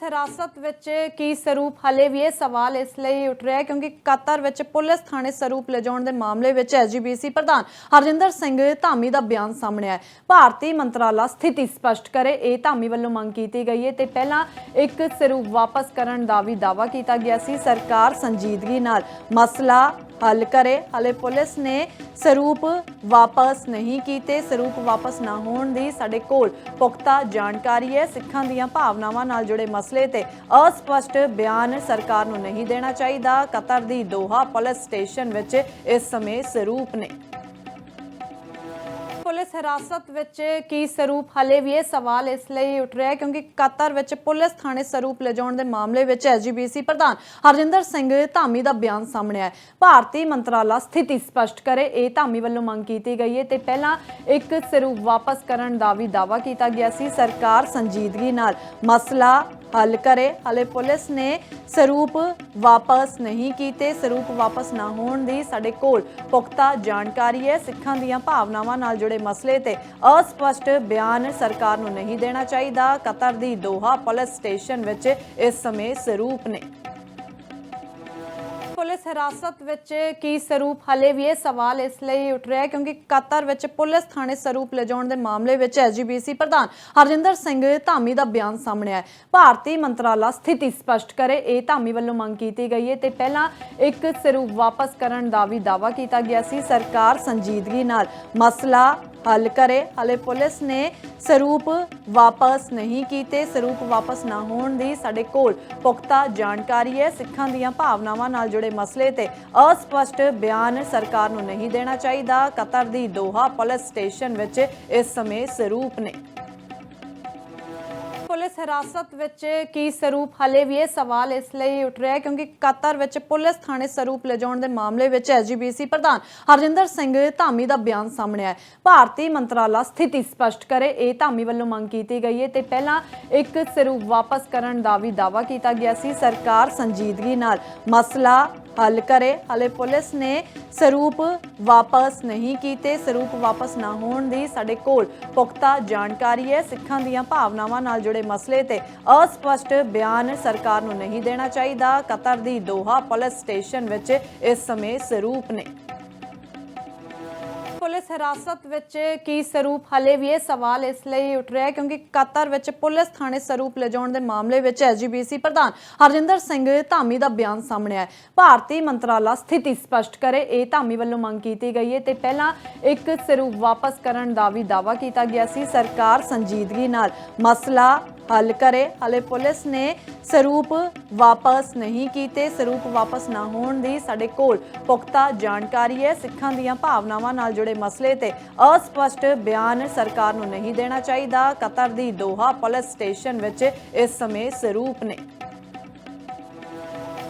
Police ਹਿਰਾਸਤ ਵਿੱਚ ਕੀ ਸਰੂਪ ਹਲੇ ਵੀ ਇਹ ਸਵਾਲ ਇਸ ਲਈ ਉੱਠ ਰਿਹਾ ਹੈ ਕਿਉਂਕਿ ਕਤਰ ਵਿੱਚ ਪੁਲਿਸ ਥਾਣੇ ਸਰੂਪ ਲਿਜਾਉਣ ਦੇ ਮਾਮਲੇ ਵਿੱਚ ਐਸਜੀਬੀਸੀ ਪ੍ਰਧਾਨ ਹਰਜਿੰਦਰ ਸਿੰਘ ਧਾਮੀ ਦਾ ਬਿਆਨ ਸਾਹਮਣੇ ਆਇਆ ਭਾਰਤੀ ਮੰਤਰਾਲਾ ਸਥਿਤੀ ਸਪਸ਼ਟ ਕਰੇ, ਇਹ ਧਾਮੀ ਵੱਲੋਂ ਮੰਗ ਕੀਤੀ ਗਈ ਹੈ ਤੇ ਪਹਿਲਾਂ ਇੱਕ ਸਰੂਪ ਵਾਪਸ ਕਰਨ ਦਾ ਵੀ ਦਾਅਵਾ ਕੀਤਾ ਗਿਆ ਸੀ। ਸਰਕਾਰ ਸੰਜੀਦਗੀ ਨਾਲ ਮਸਲਾ ਹੱਲ ਕਰੇ। ਹਲੇ ਪੁਲਿਸ ਨੇ ਸਰੂਪ ਵਾਪਸ ਨਹੀਂ ਕੀਤੇ। ਸਰੂਪ ਵਾਪਸ ਨਾ ਹੋਣ ਦੀ ਸਾਡੇ ਕੋਲ ਪੁਖਤਾ ਜਾਣਕਾਰੀ ਹੈ। ਸਿੱਖਾਂ ਦੀਆਂ ਭਾਵਨਾਵਾਂ ਨਾਲ ਜੁੜੇ ਮਸਲੇ ਤੇ ਅਸਪਸ਼ਟ ਬਿਆਨ ਸਰਕਾਰ ਨੂੰ ਨਹੀਂ ਦੇਣਾ ਚਾਹੀਦਾ। ਕਤਰ ਦੀ ਦੋਹਾ ਪੁਲਿਸ ਸਟੇਸ਼ਨ ਵਿੱਚ ਇਸ ਸਮੇਂ ਸਰੂਪ ਨੇ। ਪੁਲਿਸ ਹਿਰਾਸਤ ਵਿੱਚ ਕੀ ਸਰੂਪ ਹਲੇ ਵੀ ਇਹ ਸਵਾਲ ਇਸ ਲਈ ਉੱਠ ਰਿਹਾ ਹੈ ਕਿਉਂਕਿ ਕਤਰ ਵਿੱਚ ਪੁਲਿਸ ਥਾਣੇ ਸਰੂਪ ਲਿਜਾਉਣ ਦੇ ਮਾਮਲੇ ਵਿੱਚ ਐਸਜੀਬੀਸੀ ਪ੍ਰਧਾਨ ਹਰਜਿੰਦਰ ਸਿੰਘ ਧਾਮੀ ਦਾ ਬਿਆਨ ਸਾਹਮਣੇ ਆਇਆ ਭਾਰਤੀ ਮੰਤਰਾਲਾ ਸਥਿਤੀ ਸਪਸ਼ਟ ਕਰੇ, ਇਹ ਧਾਮੀ ਵੱਲੋਂ ਮੰਗ ਕੀਤੀ ਗਈ ਹੈ ਤੇ ਪਹਿਲਾਂ ਇੱਕ ਸਰੂਪ ਵਾਪਸ ਕਰਨ ਦਾ ਵੀ ਦਾਅਵਾ ਕੀਤਾ ਗਿਆ ਸੀ। ਸਰਕਾਰ ਸੰਜੀਦਗੀ ਨਾਲ ਮਸਲਾ ਹੱਲ ਕਰੇ। ਹਲੇ ਪੁਲਿਸ ਨੇ ਸਰੂਪ ਵਾਪਸ ਨਹੀਂ ਕੀਤੇ। ਸਰੂਪ ਵਾਪਸ ਨਾ ਹੋਣ ਦੀ ਸਾਡੇ ਕੋਲ ਪੁਖਤਾ ਜਾਣਕਾਰੀ ਹੈ। ਸਿੱਖਾਂ ਦੀਆਂ ਭਾਵਨਾਵਾਂ ਨਾਲ ਜੁੜੇ ਮਸਲੇ ਤੇ ਅਸਪਸ਼ਟ ਬਿਆਨ ਸਰਕਾਰ ਨੂੰ ਨਹੀਂ ਦੇਣਾ ਚਾਹੀਦਾ। ਕਤਰ ਦੀ ਦੋਹਾ ਪੁਲਿਸ ਸਟੇਸ਼ਨ ਵਿੱਚ ਇਸ ਸਮੇਂ ਸਰੂਪ ਨੇ। ਪੁਲਿਸ ਹਿਰਾਸਤ ਵਿੱਚ ਕੀ ਸਰੂਪ? ਹਲੇ ਵੀ ਇਹ ਸਵਾਲ ਇਸ ਲਈ ਉੱਠ ਰਿਹਾ ਹੈ ਕਿਉਂਕਿ ਕਤਰ ਵਿੱਚ ਪੁਲਿਸ ਥਾਣੇ ਸਰੂਪ ਲਿਜਾਉਣ ਦੇ ਮਾਮਲੇ ਵਿੱਚ ਐਸਜੀਬੀਸੀ ਪ੍ਰਧਾਨ ਹਰਜਿੰਦਰ ਸਿੰਘ ਧਾਮੀ ਦਾ ਬਿਆਨ ਸਾਹਮਣੇ ਆਇਆ ਭਾਰਤੀ ਮੰਤਰਾਲਾ ਸਥਿਤੀ ਸਪਸ਼ਟ ਕਰੇ, ਇਹ ਧਾਮੀ ਵੱਲੋਂ ਮੰਗ ਕੀਤੀ ਗਈ ਹੈ ਤੇ ਪਹਿਲਾਂ ਇੱਕ ਸਰੂਪ ਵਾਪਸ ਕਰਨ ਦਾ ਵੀ ਦਾਅਵਾ ਕੀਤਾ ਗਿਆ ਸੀ। ਸਰਕਾਰ ਸੰਜੀਦਗੀ ਨਾਲ ਮਸਲਾ ਹੱਲ ਕਰੇ। ਹਲੇ ਪੁਲਿਸ ਨੇ ਸਰੂਪ ਵਾਪਸ ਨਹੀਂ ਕੀਤੇ। ਸਰੂਪ ਵਾਪਸ ਨਾ ਹੋਣ ਦੀ ਸਾਡੇ ਕੋਲ ਪੁਖਤਾ ਜਾਣਕਾਰੀ ਹੈ। ਸਿੱਖਾਂ ਦੀਆਂ ਭਾਵਨਾਵਾਂ ਨਾਲ ਜੁੜੇ ਮਸਲੇ ਤੇ ਅਸਪਸ਼ਟ ਬਿਆਨ ਸਰਕਾਰ ਨੂੰ ਨਹੀਂ ਦੇਣਾ ਚਾਹੀਦਾ। ਕਤਰ ਦੀ ਦੋਹਾ ਪੁਲਿਸ ਸਟੇਸ਼ਨ ਵਿੱਚ ਇਸ ਸਮੇਂ ਸਰੂਪ ਨੇ। ਪੁਲਿਸ ਹਿਰਾਸਤ ਵਿੱਚ ਕੀ ਸਰੂਪ? ਹਲੇ ਵੀ ਇਹ ਸਵਾਲ ਇਸ ਲਈ ਉੱਠ ਰਿਹਾ ਹੈ ਕਿਉਂਕਿ ਕਤਰ ਵਿੱਚ ਪੁਲਿਸ ਥਾਣੇ ਸਰੂਪ ਲਿਜਾਉਣ ਦੇ ਮਾਮਲੇ ਵਿੱਚ ਐਸਜੀਬੀਸੀ ਪ੍ਰਧਾਨ ਹਰਜਿੰਦਰ ਸਿੰਘ ਧਾਮੀ ਦਾ ਬਿਆਨ ਸਾਹਮਣੇ ਆਇਆ ਭਾਰਤੀ ਮੰਤਰਾਲਾ ਸਥਿਤੀ ਸਪਸ਼ਟ ਕਰੇ, ਇਹ ਧਾਮੀ ਵੱਲੋਂ ਮੰਗ ਕੀਤੀ ਗਈ ਹੈ ਤੇ ਪਹਿਲਾਂ ਇੱਕ ਸਰੂਪ ਵਾਪਸ ਕਰਨ ਦਾ ਵੀ ਦਾਅਵਾ ਕੀਤਾ ਗਿਆ ਸੀ। ਸਰਕਾਰ ਸੰਜੀਦਗੀ ਨਾਲ ਮਸਲਾ ਹੱਲ ਕਰੇ। ਹਲੇ ਪੁਲਿਸ ਨੇ ਸਰੂਪ ਵਾਪਸ ਨਹੀਂ ਕੀਤੇ। ਸਰੂਪ ਵਾਪਸ ਨਾ ਹੋਣ ਦੀ ਸਾਡੇ ਕੋਲ ਪੁਖਤਾ ਜਾਣਕਾਰੀ ਹੈ। ਸਿੱਖਾਂ ਦੀਆਂ ਭਾਵਨਾਵਾਂ ਨਾਲ ਜੁੜੇ ਮਸਲੇ ਤੇ ਅਸਪਸ਼ਟ ਬਿਆਨ ਸਰਕਾਰ ਨੂੰ ਨਹੀਂ ਦੇਣਾ ਚਾਹੀਦਾ। ਕਤਰ ਦੀ ਦੋਹਾ ਪੁਲਿਸ ਸਟੇਸ਼ਨ ਵਿੱਚ ਇਸ ਸਮੇਂ ਸਰੂਪ ਨੇ। ਪੁਲਿਸ ਹਿਰਾਸਤ ਵਿੱਚ ਕੀ ਸਰੂਪ ਹਲੇ ਵੀ ਇਹ ਸਵਾਲ ਇਸ ਲਈ ਉੱਠ ਰਿਹਾ ਹੈ ਕਿਉਂਕਿ ਕਤਰ ਵਿੱਚ ਪੁਲਿਸ ਥਾਣੇ ਸਰੂਪ ਲਿਜਾਉਣ ਦੇ ਮਾਮਲੇ ਵਿੱਚ ਐਸਜੀਬੀਸੀ ਪ੍ਰਧਾਨ ਹਰਜਿੰਦਰ ਸਿੰਘ ਧਾਮੀ ਦਾ ਬਿਆਨ ਸਾਹਮਣੇ ਆਇਆ ਭਾਰਤੀ ਮੰਤਰਾਲਾ ਸਥਿਤੀ ਸਪਸ਼ਟ ਕਰੇ, ਇਹ ਧਾਮੀ ਵੱਲੋਂ ਮੰਗ ਕੀਤੀ ਗਈ ਹੈ ਤੇ ਪਹਿਲਾਂ ਇੱਕ ਸਰੂਪ ਵਾਪਸ ਕਰਨ ਦਾ ਵੀ ਦਾਅਵਾ ਕੀਤਾ ਗਿਆ ਸੀ। ਸਰਕਾਰ ਸੰਜੀਦਗੀ ਨਾਲ ਮਸਲਾ ਹੱਲ ਕਰੇ। ਹਲੇ ਪੁਲਿਸ ਨੇ ਸਰੂਪ ਵਾਪਸ ਨਹੀਂ ਕੀਤੇ। ਸਰੂਪ ਵਾਪਸ ਨਾ ਹੋਣ ਦੀ ਸਾਡੇ ਕੋਲ ਪੁਖਤਾ ਜਾਣਕਾਰੀ ਹੈ। ਸਿੱਖਾਂ ਦੀਆਂ ਭਾਵਨਾਵਾਂ ਨਾਲ ਜੁੜੇ ਮਸਲੇ ਤੇ ਅਸਪਸ਼ਟ ਬਿਆਨ ਸਰਕਾਰ ਨੂੰ ਨਹੀਂ ਦੇਣਾ ਚਾਹੀਦਾ। ਕਤਰ ਦੀ ਦੋਹਾ ਪੁਲਿਸ ਸਟੇਸ਼ਨ ਵਿੱਚ ਇਸ ਸਮੇਂ ਸਰੂਪ ਨੇ।